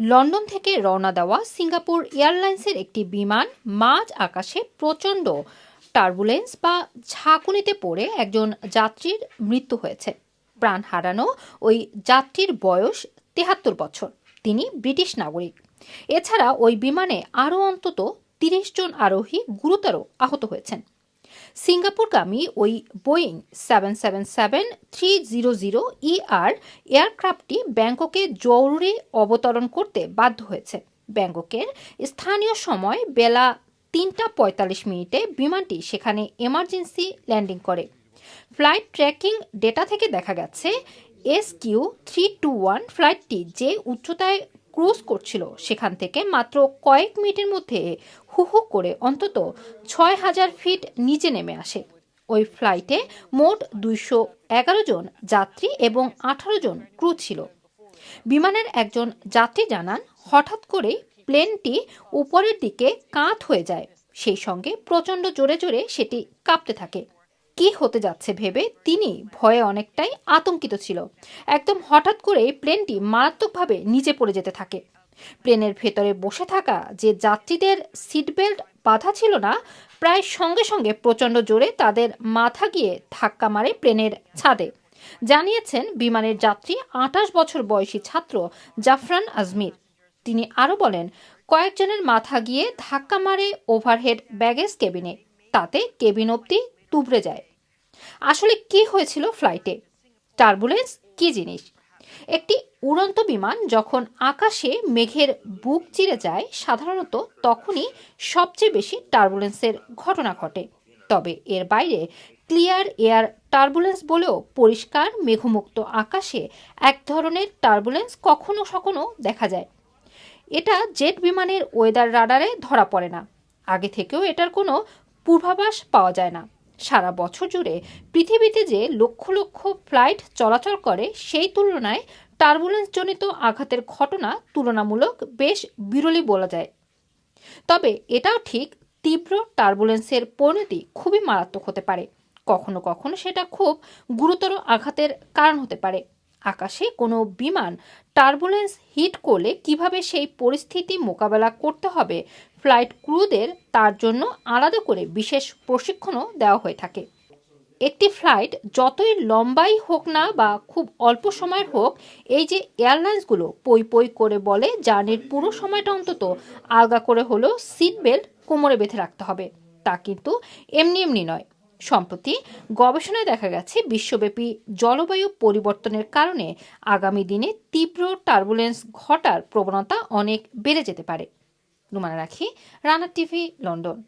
London থেকে রওনা দেওয়া সিঙ্গাপুর এয়ারলাইন্সের একটি বিমান মাঝ আকাশে প্রচণ্ড টার্বুলেন্স বা ঝাঁকুনিতে পড়ে একজন যাত্রীর মৃত্যু হয়েছে। প্রাণ হারানো ওই যাত্রীর বয়স তেহাত্তর বছর। তিনি ব্রিটিশ নাগরিক। এছাড়া ওই বিমানে আরও অন্তত তিরিশ জন আরোহী গুরুতর আহত হয়েছেন। সিঙ্গাপুরগামী ওই Boeing seven seven seven three zero zero ER এয়ারক্রাফটটি ব্যাংককে জরুরি অবতরণ করতে বাধ্য হয়েছে। ব্যাংককের স্থানীয় সময় বেলা তিনটা পঁয়তাল্লিশ মিনিটে বিমানটি সেখানে এমার্জেন্সি ল্যান্ডিং করে। ফ্লাইট ট্র্যাকিং ডেটা থেকে দেখা গেছে S Q three two one ফ্লাইটটি যে উচ্চতায় ক্রুজ করছিল। সেখান থেকে মাত্র কয়েক মিনিটের মধ্যে হু হু করে অন্তত ছয় হাজার ফিট নিচে নেমে আসে। ওই ফ্লাইটে মোট দুইশো এগারো জন যাত্রী এবং আঠারো জন ক্রু ছিল। বিমানের একজন যাত্রী জানান, হঠাৎ করেই প্লেনটি উপরের দিকে কাত হয়ে যায়। সেই সঙ্গে প্রচণ্ড জোরে জোরে সেটি কাঁপতে থাকে। কি হতে যাচ্ছে ভেবে তিনি ভয়ে অনেকটাই আতঙ্কিত ছিল। একদম হঠাৎ করে প্লেনটি মারাত্মকভাবে নিচে পড়ে যেতে থাকে। প্লেনের ভেতরে বসে থাকা যে যাত্রীদের সিট বেল্ট বাঁধা ছিল না, প্রায় সঙ্গে সঙ্গে প্রচণ্ড জোরে তাদের মাথা গিয়ে ধাক্কা মারে প্লেনের ছাদে। জানিয়েছেন বিমানের যাত্রী আঠাশ বছর বয়সী ছাত্র জাফরান আজমির। তিনি আরও বলেন, কয়েকজনের মাথা গিয়ে ধাক্কা মারে ওভারহেড ব্যাগেজ কেবিনে। তাতে কেবিন অবধি তুবড়ে যায়। আসলে কি হয়েছিল ফ্লাইটে টার্বুলেন্স কি জিনিস? একটি উড়ন্ত বিমান যখন আকাশে মেঘের বুক চিরে যায়, সাধারণত তখনই সবচেয়ে বেশি টার্বুলেন্সের ঘটনা ঘটে। তবে এর বাইরে ক্লিয়ার এয়ার টার্বুলেন্স বলেও পরিষ্কার মেঘমুক্ত আকাশে এক ধরনের টার্বুলেন্স কখনো কখনো দেখা যায়। এটা জেট বিমানের ওয়েদার রাডারে ধরা পড়ে না। আগে থেকেও এটার কোনো পূর্বাভাস পাওয়া যায় না। সারা বছর জুড়ে পৃথিবীতে যে লক্ষ লক্ষ ফ্লাইট চলাচল করে সেই তুলনায় টার্বুলেন্সজনিত আঘাতের ঘটনা তুলনামূলক বেশ বিরলই বলা যায়। তবে এটাও ঠিক তীব্র টার্বুলেন্সের পরিণতি খুবই মারাত্মক হতে পারে। কখনো কখনো সেটা খুব গুরুতর আঘাতের কারণ হতে পারে। আকাশে কোনো বিমান টার্বুলেন্স হিট করলে কীভাবে সেই পরিস্থিতি মোকাবেলা করতে হবে ফ্লাইট ক্রুদের তার জন্য আলাদা করে বিশেষ প্রশিক্ষণও দেওয়া হয়ে থাকে। একটি ফ্লাইট যতই লম্বাই হোক না বা খুব অল্প সময়ের হোক, এই যে এয়ারলাইন্সগুলো পই পই করে বলে জার্নির পুরো সময়টা অন্তত আলগা করে হলেও সিট বেল্ট কোমরে বেঁধে রাখতে হবে। তা কিন্তু এমনি এমনি নয়। সম্প্রতি গবেষণায় দেখা গেছে, বিশ্বব্যাপী জলবায়ু পরিবর্তনের কারণে আগামী দিনে তীব্র টার্বুলেন্স ঘটার প্রবণতা অনেক বেড়ে যেতে পারে। রুমানা রাখি, রানা টিভি, লন্ডন।